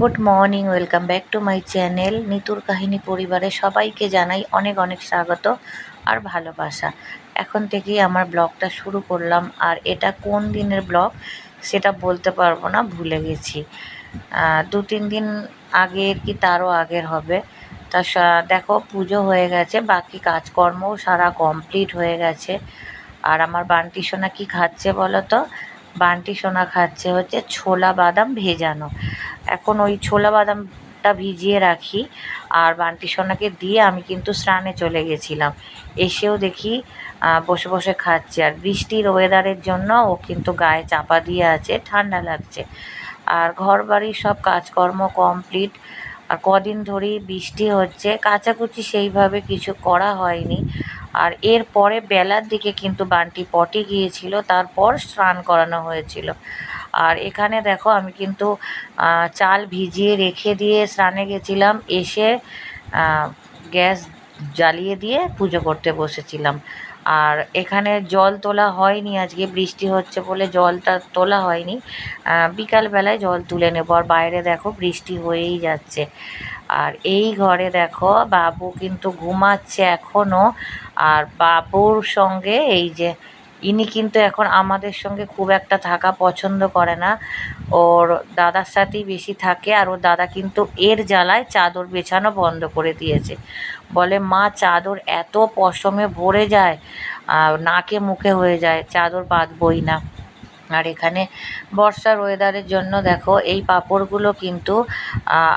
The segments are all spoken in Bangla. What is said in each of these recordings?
Good morning, welcome back to my channel. নিতুর কাহিনী পরিবারে সবাইকে জানাই অনেক অনেক স্বাগত আর ভালোবাসা। এখন থেকেই আমার ব্লগটা শুরু করলাম, আর এটা কোন দিনের ব্লগ সেটা বলতে পারব না, ভুলে গেছি। দু তিন দিন আগের কি তারও আগের হবে। তা দেখো, পুজো হয়ে গেছে, বাকি কাজকর্মও সারা কমপ্লিট হয়ে গেছে। আর আমার বান্টি সোনা কি খাচ্ছে বলো তো? বান্টি সোনা খাচ্ছে হচ্ছে ছোলা বাদাম ভেজানো। এখন ওই ছোলা বাদামটা ভিজিয়ে রাখি আর বান্টি সোনাকে দিয়ে আমি কিন্তু স্নানে চলে গেছিলাম। এসেও দেখি বসে বসে খাচ্ছে। আর বৃষ্টির ওয়েদারের জন্য ও কিন্তু গায়ে চাপা দিয়ে আছে, ঠান্ডা লাগছে। আর ঘর বাড়ির সব কাজকর্ম কমপ্লিট। আর কদিন ধরেই বৃষ্টি হচ্ছে, কাচাকুচি সেইভাবে কিছু করা হয়নি। আর এর পরে বেলার দিকে কিন্তু বান্টি পটে গিয়েছিল, তারপর স্নান করানো হয়েছিল। আর এখানে দেখো আমি কিন্তু চাল ভিজিয়ে রেখে দিয়ে স্নানে গেছিলাম, এসে গ্যাস জ্বালিয়ে দিয়ে পুজো করতে বসেছিলাম। আর এখানে জল তোলা হয়নি, আজকে বৃষ্টি হচ্ছে বলে জলটা তোলা হয়নি। বিকালবেলায় জল তুলে নেব। আর বাইরে দেখো বৃষ্টি হয়েই যাচ্ছে। আর এই ঘরে দেখো বাবু কিন্তু ঘুমাচ্ছে এখনও আর বাবুর সঙ্গে এই যে ইনি কিন্তু এখন আমাদের সঙ্গে খুব একটা থাকা পছন্দ করে না। ওর দাদার সাথেই বেশি থাকে আর ওর দাদা কিন্তু এর জ্বালায় চাদর বেছানো বন্ধ করে দিয়েছে। বলে মা চাদর এত পশমে ভরে যায় আর নাকে মুখে হয়ে যায় চাদর বাঁধবই না। আর এখানে বর্ষার ওয়েদারের জন্য দেখো এই পাঁপড়গুলো কিন্তু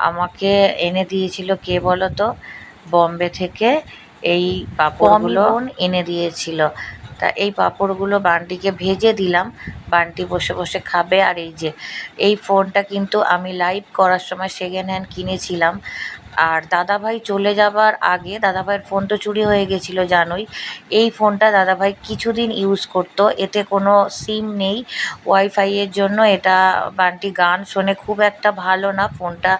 আমাকে এনে দিয়েছিল কে বলো তো বম্বে থেকে এই পাঁপড়গুলো এনে দিয়েছিল। তা এই পাঁপড়গুলো বান্টিকে ভেজে দিলাম। বান্টি বসে বসে খাবে আর এই যে, এই ফোনটা কিন্তু আমি লাইভ করার সময় সেকেন্ড হ্যান্ড কিনেছিলাম। আর দাদাভাই চলে যাবার আগে, দাদাভাইয়ের ফোন তো চুরি হয়ে গেছিল জানোই, এই ফোনটা দাদাভাই কিছুদিন ইউজ করতো। এতে কোনো সিম নেই ওয়াইফাইয়ের জন্য। এটা বান্টি গান শোনে খুব একটা ভালো না, ফোনটা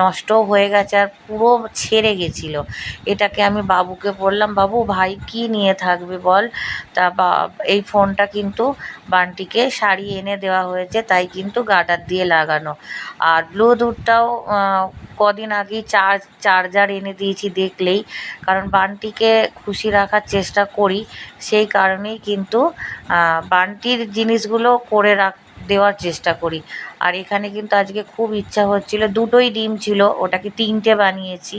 নষ্টও হয়ে গেছে আর পুরো ছেড়ে গেছিল। এটাকে আমি বাবুকে বললাম, বাবু, ভাই কি নিয়ে থাকবে বল? তা বা, এই ফোনটা কিন্তু বান্টিকে শাড়ি এনে দেওয়া হয়েছে, তাই কিন্তু গার্ডার দিয়ে লাগানো। আর ব্লুটুথটাও কদিন আগেই চার্জ, চার্জার এনে দিয়েছি দেখলেই। কারণ বান্টিকে খুশি রাখার চেষ্টা করি, সেই কারণেই কিন্তু বান্টির জিনিসগুলো করে রাখ দেওয়ার চেষ্টা করি। আর এখানে কিন্তু আজকে খুব ইচ্ছা হচ্ছিল, দুটোই ডিম ছিল, ওটাকে তিনটে বানিয়েছি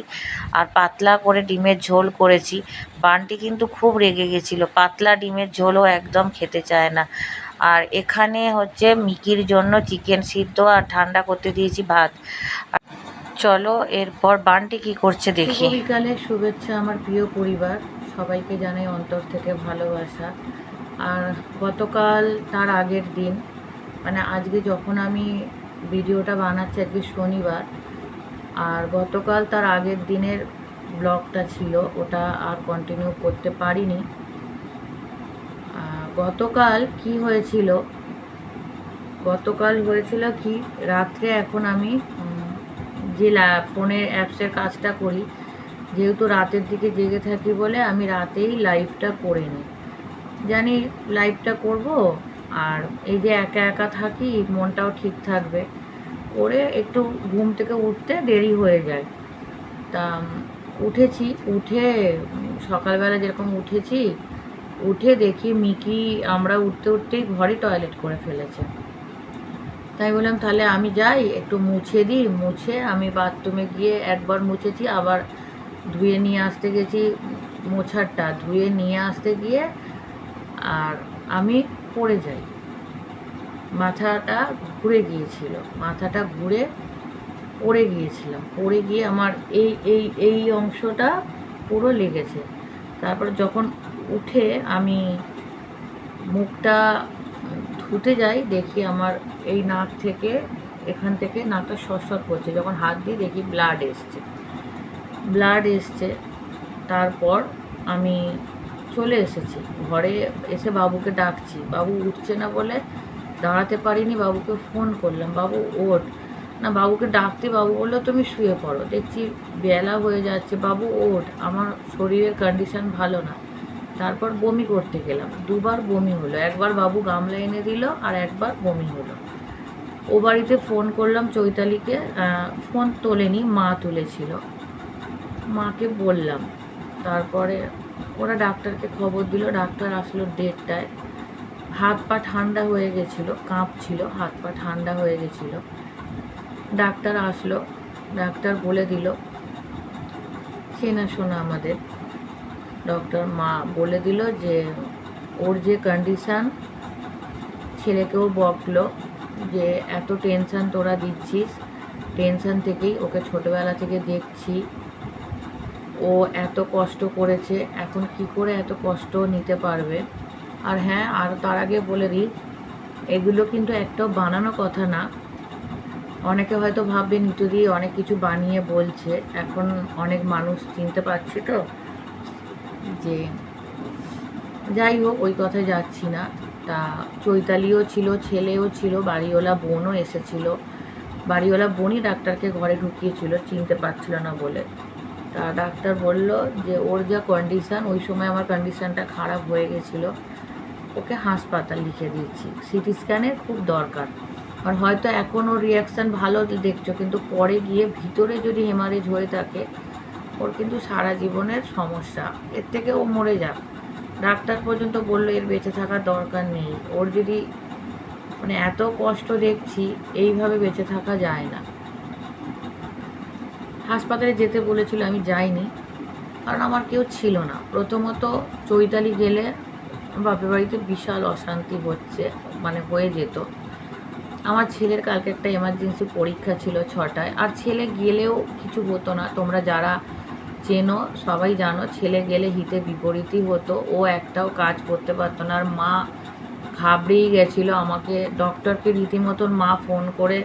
আর পাতলা করে ডিমের ঝোল করেছি। বানটি কিন্তু খুব রেগে গেছিল, পাতলা ডিমের ঝোলও একদম খেতে চায় না। আর এখানে হচ্ছে মিকির জন্য চিকেন সিদ্ধ আর ঠান্ডা করতে দিয়েছি ভাত। চলো এরপর বানটি কি করছে দেখি। বিকালে শুভেচ্ছা আমার প্রিয় পরিবার, সবাইকে জানাই অন্তর থেকে ভালোবাসা। আর গতকাল তার আগের দিন মানে আজকে যখন আমি ভিডিওটা বানাচ্ছি আজকে শনিবার, আর গতকাল তার আগের দিনের ব্লগটা ছিল, ওটা আর কন্টিনিউ করতে পারিনি। গতকাল কি হয়েছিল? গতকাল হয়েছিল কি? রাত্রে এখন আমি যে ফোনের অ্যাপসের কাজটা করি, যেহেতু রাতের দিকে জেগে থাকি বলে আমি রাতেই লাইভটা করে নিই। জানি লাইভটা করব? আর এই যে একা একা থাকি, মনটাও ঠিক থাকবে। করে একটু ঘুম থেকে উঠতে দেরি হয়ে যায়। তা উঠেছি, উঠে সকালবেলা যেরকম উঠেছি, উঠে দেখি মিকি আমরা উঠতে উঠতেই ঘরে টয়লেট করে ফেলেছে। তাই বললাম, তাহলে আমি যাই, একটু মুছে দিই। মুছে আমি বাথরুমে গিয়ে একবার মুছেছি, আবার ধুয়ে নিয়ে আসতে গেছি মোছারটা। ধুয়ে নিয়ে আসতে গিয়ে আর আমি পড়ে যাই মাথাটা ঘুরে গিয়েছিল। মাথাটা ঘুরে পড়ে গিয়েছিলাম। পড়ে গিয়ে আমার এই এই এই অংশটা পুরো লেগেছে। তারপর যখন উঠে আমি মুখটা ধুতে যাই, দেখি আমার এই নাক থেকে, এখান থেকে নাকটা সরসর করছে। যখন হাত দিই দেখি ব্লাড এসছে। ব্লাড এসছে। তারপর আমি চলে এসেছি। ঘরে এসে বাবুকে ডাকছি। বাবু উঠছে না বলে দাঁড়াতে পারিনি, বাবুকে ফোন করলাম। বাবু ওঠ। না, বাবুকে ডাকতে বাবু বলল, তুমি শুয়ে পড়ো। দেখছি বেলা হয়ে যাচ্ছে। বাবু ওঠ। আমার শরীরের কন্ডিশন ভালো না। তারপর বমি করতে গেলাম। দুবার বমি হলো। একবার বাবু গামলা এনে দিল আর একবার বমি হলো। ও বাড়িতে ফোন করলাম চৈতালিকে। ফোন তোলেনি, মা তুলেছিল। মাকে বললাম। তারপরে ওরা ডাক্তারকে খবর দিল, ডাক্তার আসলো দেড়টায়। হাত পা ঠান্ডা হয়ে গেছিল, কাঁপছিল, হাত পা ঠান্ডা হয়ে গেছিল। ডাক্তার আসলো, ডাক্তার বলে দিল চেনাশোনা আমাদের। ডক্টর মা বলে দিল যে, ওর যে কন্ডিশান ছেলেকেও বকলো যে, এত টেনশন তোরা দিচ্ছিস। টেনশন থেকেই ওকে ছোটবেলা থেকে দেখছি। ও এত কষ্ট করেছে, এখন কি করে এত কষ্ট নিতে পারবে? আর হ্যাঁ আর তার আগে বলে দিই, এগুলো কিন্তু একটাও বানানো কথা না। অনেকে হয়তো ভাববে নিতু দিয়ে অনেক কিছু বানিয়ে বলছে, এখন অনেক মানুষ চিনতে পারছে তো, যে যাই হোক, ওই কথায় যাচ্ছি না। তা চৈতালিও ছিল, ছেলেও ছিল, বাড়িওয়ালা বোনও এসেছিল। বাড়িওয়ালা বোনই ডাক্তারকে ঘরে ঢুকিয়েছিল, চিনতে পারছিল না বলে। তা ডাক্তার বলল যে ওর যা কন্ডিশান ওই সময় আমার কন্ডিশানটা খারাপ হয়ে গেছিল। ওকে হাসপাতাল লিখে দিচ্ছি সিটি স্ক্যানের খুব দরকার। আর হয়তো এখন ওর রিয়াকশান ভালো দেখছ, কিন্তু পরে গিয়ে ভিতরে যদি হেমারেজ হয়ে থাকে, ওর কিন্তু সারা জীবনের সমস্যা। এর থেকে ও মরে যাক। ডাক্তার পর্যন্ত বলল এর বেঁচে থাকার দরকার নেই। ওর যদি মানে এত কষ্ট দেখছি, এইভাবে বেঁচে থাকা যায় না। হাসপাতালে যেতে বলেছিল, আমি যাইনি। কারণ আমার কেউ ছিল না। প্রথমত চৈতালি গেলে বাপের বাড়িতে বিশাল অশান্তি হচ্ছে মানে হয়ে যেত। আমার ছেলের কালকে একটা এমার্জেন্সি পরীক্ষা ছিল ছটায়। আর ছেলে গেলেও কিছু হতো না। তোমরা যারা চেনো, সবাই জানো, ছেলে গেলে হিতে বিপরীতই হতো। ও একটাও কাজ করতে পারতো না। আর মা ঘাবড়েই গেছিল আমাকে। ডক্টরকে রীতিমতন মা ফোন করে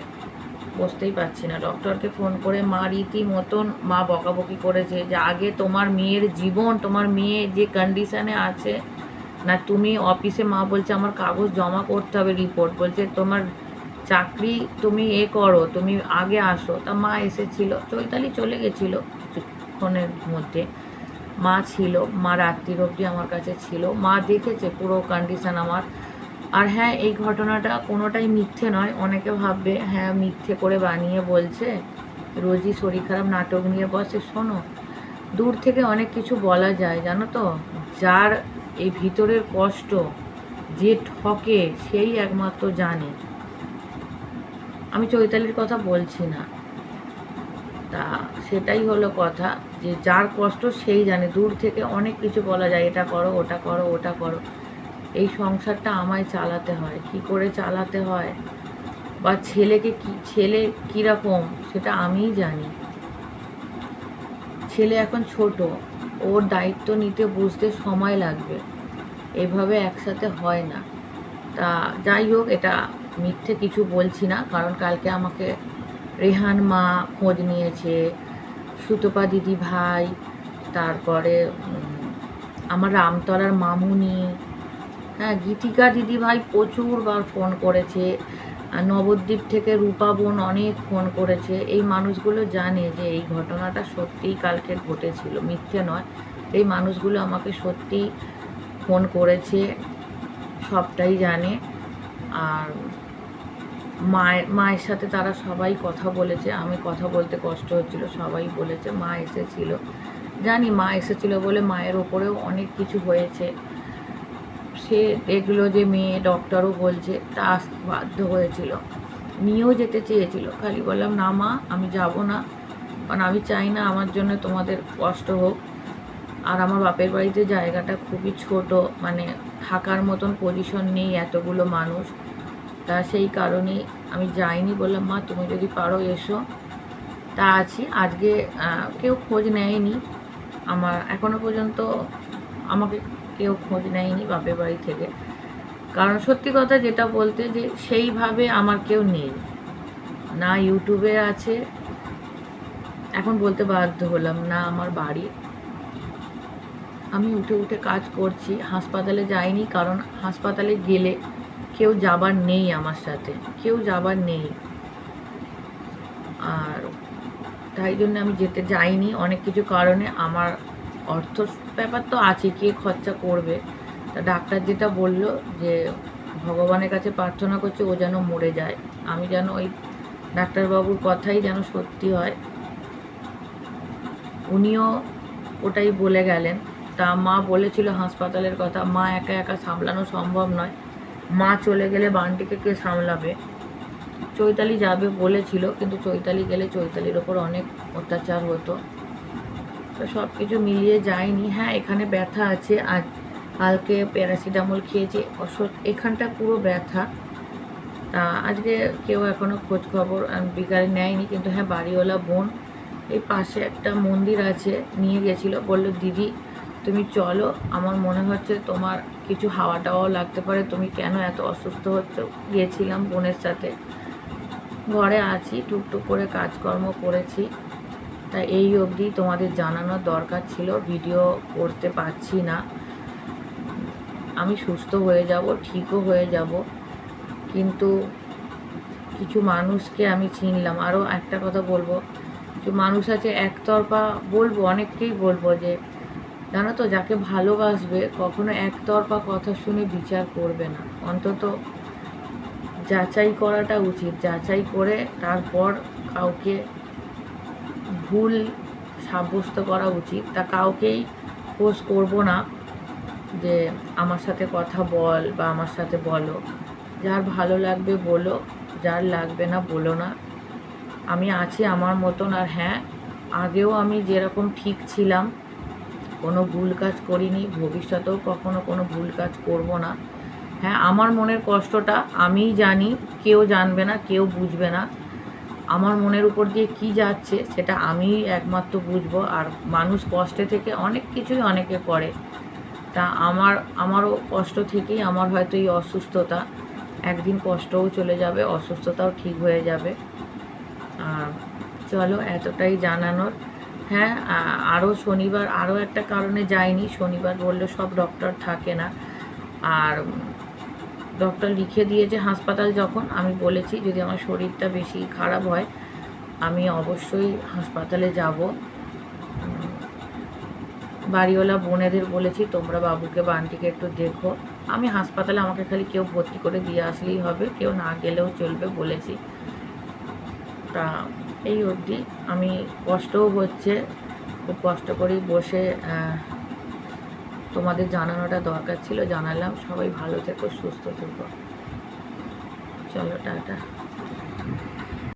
বসতেই পারছি না। ডক্টরকে ফোন করে মা রীতিমতন মা বকাবকি করেছে যে, আগে তোমার মেয়ের জীবন, তোমার মেয়ে যে কন্ডিশানে আছে, না তুমি অফিসে মা বলছে, আমার কাগজ জমা করতে হবে রিপোর্ট বলছে, তোমার চাকরি তুমি এ করো, তুমি আগে আসো। তা মা এসেছিল, চৈতালি চলে গেছিল কিছুক্ষণের মধ্যে। মা ছিল, মা রাত্রির অবধি আমার কাছে ছিল। মা দেখেছে পুরো কন্ডিশান আমার। আর হ্যাঁ এই ঘটনাটা কোনোটাই মিথ্যে নয়। অনেকে ভাববে হ্যাঁ মিথ্যে করে বানিয়ে বলছে। রোজই শরীর খারাপ, নাটক নিয়ে বসে। শোনো, দূর থেকে অনেক কিছু বলা যায়, জানো তো? যার এই ভিতরের কষ্ট, যে ঠকে, সেই একমাত্র জানে। আমি চৈতালির কথা বলছি না। তা, সেটাই হলো কথা, যে যার কষ্ট, সেই জানে। দূর থেকে অনেক কিছু বলা যায়, এটা করো, ওটা করো ওটা করো। এই সংসারটা আমায় চালাতে হয়। কি করে চালাতে হয়? বা ছেলেকে কি, ছেলে কীরকম সেটা আমিই জানি। ছেলে এখন ছোট, ওর দায়িত্ব নিতে বুঝতে সময় লাগবে। এভাবে একসাথে হয় না। তা যাই হোক, এটা মিথ্যে কিছু বলছি না, কারণ কালকে আমাকে রেহান মা খোঁজ নিয়েছে, সুতপা দিদি ভাই, তারপরে আমার রামতলার মামুনি হ্যাঁ গীতিকা দিদি ভাই প্রচুরবার ফোন করেছে। নবদ্বীপ থেকে রূপা বোন অনেক ফোন করেছে। এই মানুষগুলো জানে যে এই ঘটনাটা সত্যিই কালকে ঘটেছিল, মিথ্যে নয়। এই মানুষগুলো আমাকে সত্যি ফোন করেছে, সবটাই জানে। আর মায়ের মায়ের সাথে তারা সবাই কথা বলেছে। আমি কথা বলতে কষ্ট হচ্ছিল, সবাই বলেছে মা এসেছিল। জানি মা এসেছিল বলে মায়ের ওপরেও অনেক কিছু হয়েছে। সে দেখল যে মেয়ে ডক্টরও বলছে, তা বাধ্য হয়েছিল। নিয়েও যেতে চেয়েছিল। খালি বললাম, না মা, আমি যাব না। কারণ আমি চাই না আমার জন্য তোমাদের কষ্ট হোক। আর আমার বাপের বাড়িতে জায়গাটা খুবই ছোট। মানে থাকার মতন পজিশন নেই এতগুলো মানুষ। তা সেই কারণেই আমি যাইনি। বললাম, মা, তুমি যদি পারো, এসো। তা আছি। আজকে কেউ খোঁজ নেয়নি। আমার এখনও পর্যন্ত আমাকে কেউ খোঁজ নেয়নি বাপের বাড়ি থেকে। কারণ সত্যি কথা যেটা বলতে যে সেইভাবে আমার কেউ নেই। না ইউটিউবে আছে। এখন বলতে বাধ্য হলাম, না আমার বাড়ি। আমি উঠে উঠে কাজ করছি, হাসপাতালে যাইনি কারণ হাসপাতালে গেলে কেউ যাবার নেই আমার সাথে, কেউ যাবার নেই। আর তাই জন্য আমি যেতে যাইনি। অনেক কিছু কারণে আমার অর্থ ব্যাপার তো আছে, কে খরচা করবে? তা ডাক্তার যেটা বলল যে, ভগবানের কাছে প্রার্থনা করছে ও যেন মরে যায়। আমি যেন ওই ডাক্তারবাবুর কথাই যেন সত্যি হয়। উনিও ওটাই বলে গেলেন। তা মা বলেছিল হাসপাতালের কথা, মা একা একা সামলানো সম্ভব নয়। মা চলে গেলে বানটিকে কে সামলাবে? চৈতালি যাবে বলেছিল, কিন্তু চৈতালি গেলে চৈতালির ওপর অনেক অত্যাচার হতো। তো সব কিছু মিলিয়ে যায়নি। হ্যাঁ এখানে ব্যথা আছে আর কালকে প্যারাসিটামল খেয়েছি অসৎ এখানটা পুরো ব্যথা। তা আজকে কেউ এখনও খোঁজ খবর বিকালে নেয়নি, কিন্তু হ্যাঁ বাড়িওয়ালা বোন এই পাশে একটা মন্দির আছে, নিয়ে গেছিল, বলল, দিদি, তুমি চলো, আমার মনে হচ্ছে তোমার কিছু হাওয়া টাওয়াও লাগতে পারে, তুমি কেন এত অসুস্থ হচ্ছ? গিয়েছিলাম বোনের সাথে। ঘরে আছি, টুকটুক করে কাজকর্ম করেছি। তা এই অবধি তোমাদের জানানোর দরকার ছিল, ভিডিও করতে পারছি না। আমি সুস্থ হয়ে যাব, ঠিকও হয়ে যাব, কিন্তু কিছু মানুষকে আমি চিনলাম। আরও একটা কথা বলব, কিছু মানুষ আছে একতরফা বলব, অনেককেই বলব যে, জানো তো, যাকে ভালোবাসবে কখনো একতরফা কথা শুনে বিচার করবে না। অন্তত যাচাই করাটা উচিত, যাচাই করে তারপর কাউকে ভুল সাব্যস্ত করা উচিত। তা কাউকেই পোস্ট করব না যে আমার সাথে কথা বল বা আমার সাথে বলো। যার ভালো লাগবে বলো, যার লাগবে না বলো না। আমি আছি আমার মতন আর হ্যাঁ আগেও আমি যেরকম ঠিক ছিলাম, কোনো ভুল কাজ করিনি, ভবিষ্যতেও কখনো কোনো ভুল কাজ করব না। হ্যাঁ আমার মনের কষ্টটা আমিই জানি, কেউ জানবে না, কেউ বুঝবে না। আমার মনের উপর দিয়ে কি যাচ্ছে সেটা আমিই একমাত্র বুঝব। আর মানুষ কষ্টে থেকে অনেক কিছুই অনেকে করে। তা আমার, আমারও কষ্ট থেকেই আমার হয়তো এই অসুস্থতা। একদিন কষ্টও চলে যাবে, অসুস্থতাও ঠিক হয়ে যাবে। আর চলো, এতটাই জানানোর। হ্যাঁ আরও শনিবার, আরও একটা কারণে যাইনি। শনিবার বললে সব ডক্টর থাকে না। আর ডক্টর লিখে দিয়েছে হাসপাতাল যখন, আমি বলেছি যদি আমার শরীরটা বেশি খারাপ হয়, আমি অবশ্যই হাসপাতালে যাব। বাড়িওয়ালা বোনেদের বলেছি, তোমরা বাবুকে, বানটিকে একটু দেখো। আমি হাসপাতালে আমাকে খালি কেউ ভর্তি করে দিয়ে আসলেই হবে, কেউ না গেলেও চলবে বলেছি। তা এই অবধি। আমি কষ্টও হচ্ছে, খুব কষ্ট করেই বসে তোমাদের জানানোটা দরকার ছিল জানালাম। সবাই ভালো থেকো সুস্থ থেকো। চলো টাটা।